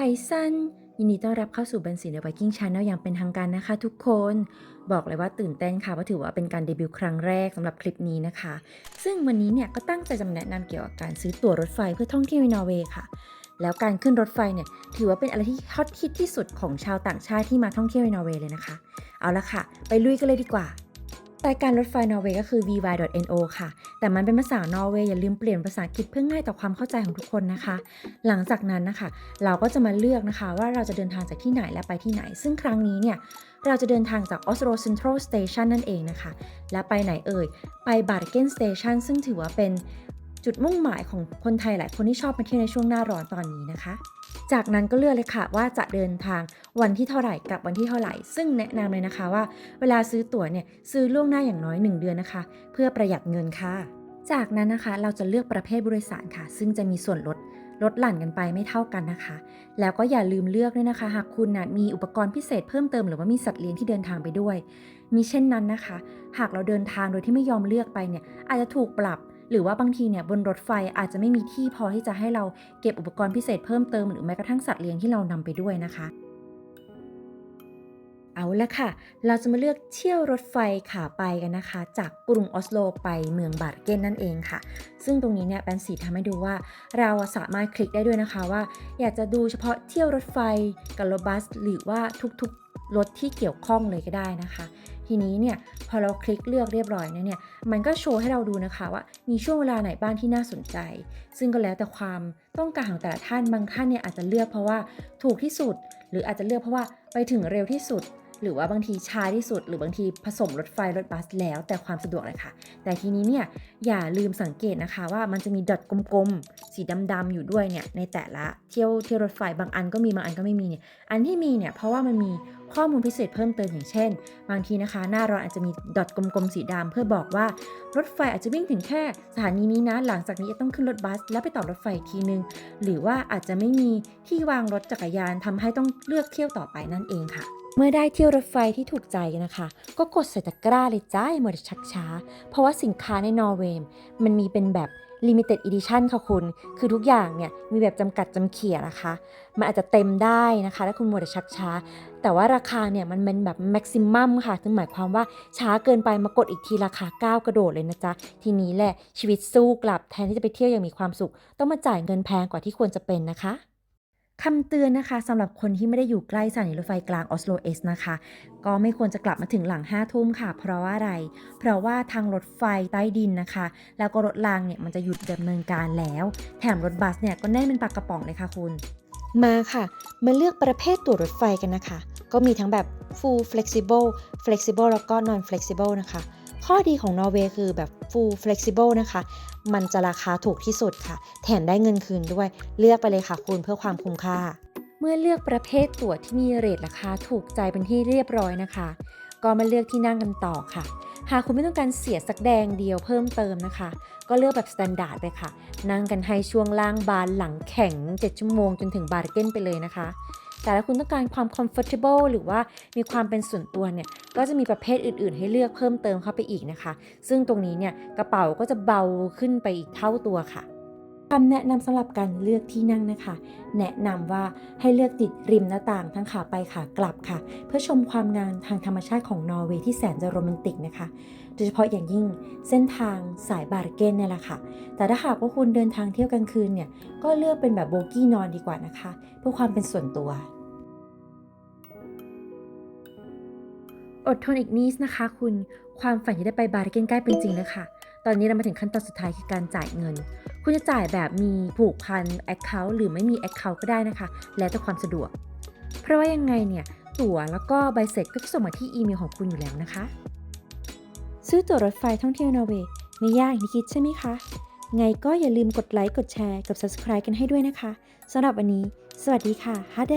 ไฮซันยินดีต้อนรับเข้าสู่บันสีใน Viking Channel อย่างเป็นทางการนะคะทุกคน บอกเลยว่าตื่นเต้นค่ะเพราะถือว่าเป็นการเดบิวต์ครั้งแรกสำหรับคลิปนี้นะคะ ซึ่งวันนี้เนี่ยก็ตั้งใจจะมาแนะนำเกี่ยวกับการซื้อตั๋วรถไฟเพื่อท่องเที่ยวในนอร์เวย์ค่ะ แล้วการขึ้นรถไฟเนี่ยถือว่าเป็นอะไรที่ฮอตฮิตที่สุดของชาวต่างชาติที่มาท่องเที่ยวในนอร์เวย์เลยนะคะ เอาละค่ะ ไปลุยกันเลยดีกว่า รายการรถไฟนอร์เวย์ก็คือ vy.no ค่ะ แต่มันเป็นภาษานอร์เวย์อย่าลืมเปลี่ยนภาษาอังกฤษเพื่อง่ายต่อความเข้าใจของทุกคนนะคะ หลังจากนั้นนะคะ เราก็จะมาเลือกนะคะ ว่าเราจะเดินทางจากที่ไหนและไปที่ไหน ซึ่งครั้งนี้เนี่ยเราจะเดินทางจาก Oslo Central Station นั่นเองนะคะ และไปไหนเอ่ย ไปบาร์เกนสเตชันซึ่งถือว่าเป็นจุดมุ่งหมายของคนไทยหลายคนที่ชอบมาเที่ยวในช่วงหน้าร้อนตอนนี้นะคะ จากนั้นก็เลือกเลยค่ะว่าจะเดินทางวันที่เท่าไหร่กับวันที่เท่าไหร่ ซึ่งแนะนำเลยนะคะว่า เวลาซื้อตั๋วเนี่ยซื้อล่วงหน้าอย่างน้อย 1 เดือนนะคะ เพื่อประหยัดเงินค่ะ จากนั้นนะคะเราจะเลือกประเภทบริษัทค่ะ ซึ่งจะมีส่วนลดลดหลั่นกันไปไม่เท่ากันนะคะ แล้วก็อย่าลืมเลือกด้วยนะคะ หากคุณนะมีอุปกรณ์พิเศษเพิ่มเติมหรือว่ามีสัตว์เลี้ยงที่เดินทางไปด้วย มีเช่นนั้นนะคะ หากเราเดินทางโดยที่ไม่ยอมเลือกไปเนี่ยอาจจะถูกปรับ หรือว่าบางทีเนี่ยบนรถไฟอาจจะไม่มีที่พอที่จะให้เราเก็บอุปกรณ์พิเศษเพิ่มเติมหรือแม้กระทั่งสัตว์เลี้ยงที่เรานำไปด้วยนะคะ เอาละค่ะ เราจะมาเลือกเที่ยวรถไฟขาไปกันนะคะ จากกรุงออสโลไปเมืองบาร์เกนนั่นเองค่ะ ซึ่งตรงนี้เนี่ยแปนสีทำให้ดูว่า เราสามารถคลิกได้ด้วยนะคะว่า อยากจะดูเฉพาะเที่ยวรถไฟกับรถบัส หรือว่าทุกๆรถที่เกี่ยวข้องเลยก็ได้นะคะทีนี้เนี่ยพอเราคลิกเลือกเรียบร้อยแล้วเนี่ยมันก็โชว์ให้เราดูนะคะว่ามีช่วงเวลาไหนบ้างที่น่าสนใจ ซึ่งก็แล้วแต่ความต้องการของแต่ละท่านบางท่านเนี่ยอาจจะเลือกเพราะว่าถูกที่สุด หรืออาจจะเลือกเพราะว่าไปถึงเร็วที่สุด หรือว่าบางทีช้าที่สุด หรือบางทีผสมรถไฟรถบัสแล้วแต่ความสะดวกเลยค่ะ แต่ทีนี้เนี่ยอย่าลืมสังเกตนะคะว่ามันจะมีดอทกลมๆ สีดำๆอยู่ด้วยเนี่ยในแต่ละเที่ยวเที่ยวรถไฟบางอันก็มีบางอันก็ไม่มีเนี่ยอันที่มีเนี่ยเพราะว่ามันมี ข้อมูลพิเศษเพิ่มเติมอย่างเช่น บางทีนะคะ หน้าร้ออาจจะมีดอทกลมๆสีดำเพื่อบอกว่ารถไฟอาจจะวิ่งถึงแค่สถานีนี้นะ หลังจากนี้จะต้องขึ้นรถบัส แล้วไปต่อรถไฟอีกทีนึง หรือว่าอาจจะไม่มีที่วางรถจักรยานทำให้ต้องเลือกเที่ยวต่อไปนั่นเองค่ะเมื่อได้เที่ยวรถไฟที่ถูกใจนะคะ ก็กดใส่ตะกร้าเลยจ้าอย่ามัวแต่ชักช้า เพราะว่าสินค้าในนอร์เวย์มันมีเป็นแบบ limited edition ค่ะคุณ คือทุกอย่างเนี่ยมีแบบจำกัดจำเขียนะคะ มันอาจจะเต็มได้นะคะ ถ้าคุณมัวแต่ชักช้า แต่ว่าราคาเนี่ยมันเป็นแบบ maximum ค่ะ ซึ่งหมายความว่าช้าเกินไปมากดอีกทีราคาก้าวกระโดดเลยนะจ๊ะ ทีนี้แหละชีวิตสู้กลับแทนที่จะไปเที่ยวอย่างมีความสุข ต้องมาจ่ายเงินแพงกว่าที่ควรจะเป็นนะคะ คำเตือนนะคะสำหรับคนที่ไม่ได้อยู่ใกล้สถานีรถไฟกลางออสโลเอสนะคะ ก็ไม่ควรจะกลับมาถึงหลัง5ทุ่มค่ะ เพราะว่าอะไร เพราะว่าทางรถไฟใต้ดินนะคะ แล้วก็รถรางเนี่ยมันจะหยุดดำเนินการแล้ว แถมรถบัสเนี่ยก็แน่นเป็นปากกระป๋องเลยค่ะคุณ มาค่ะ มาเลือกประเภทตั๋วรถไฟกันนะคะ ก็มีทั้งแบบ full flexible flexible แล้วก็ non flexible นะคะ ข้อดีของนอร์เวย์คือแบบ full flexible นะคะ มันจะราคาถูกที่สุดค่ะ แถมได้เงินคืนด้วย เลือกไปเลยค่ะคุณเพื่อความคุ้มค่า เมื่อเลือกประเภทตั๋วที่มีเรทราคาถูกใจเป็นที่เรียบร้อยนะคะ ก็มาเลือกที่นั่งกันต่อค่ะ หากคุณไม่ต้องการเสียสักแดงเดียวเพิ่มเติมนะคะ ก็เลือกแบบสแตนดาร์ดไปค่ะ นั่งกันให้ช่วงล่างบานหลังแข็ง 7 ชั่วโมงจนถึงบาร์เก้นไปเลยนะคะ แต่ถ้าคุณต้องการความ comfortable หรือว่ามีความเป็นส่วนตัวเนี่ย ก็จะมีประเภทอื่น ๆ ให้เลือกเพิ่มเติมเข้าไปอีกนะคะ ซึ่งตรงนี้เนี่ยกระเป๋าก็จะเบาขึ้นไปอีกเท่าตัวค่ะ คำแนะนำสำหรับการเลือกที่นั่งนะคะ แนะนำว่าให้เลือกติดริมหน้าต่างทั้งขาไปขากลับค่ะ เพื่อชมความงามทางธรรมชาติของนอร์เวย์ที่แสนจะโรแมนติกนะคะ โดยเฉพาะอย่างยิ่งเส้นทางสายบาร์เกนเนี่ยแหละค่ะ แต่ถ้าหากว่าคุณเดินทางเที่ยวกลางคืนเนี่ยก็เลือกเป็นแบบโบกี้นอนดีกว่านะคะ เพื่อความเป็นส่วนตัวอดทนอีกนิดนะคะ คุณความฝันที่ได้ไปบาร์เกนใกล้เป็นจริงแล้วค่ะ ตอนนี้เรามาถึงขั้นตอนสุดท้ายคือการจ่ายเงิน คุณจะจ่ายแบบมีผูกพัน Account หรือไม่มี Account ก็ได้นะคะ แล้วแต่ความสะดวก เพราะว่ายังไงเนี่ย ตั๋วแล้วก็ใบเสร็จก็จะส่งมาที่อีเมลของคุณอยู่แล้วนะคะ ซื้อตั๋วรถไฟท่องเที่ยวนอร์เวย์ไม่ยากอย่างที่คิดใช่ไหมคะ ไงก็อย่าลืมกดไลค์กดแชร์กับ Subscribe กันให้ด้วยนะคะสำหรับวันนี้ สวัสดีค่ะฮาเด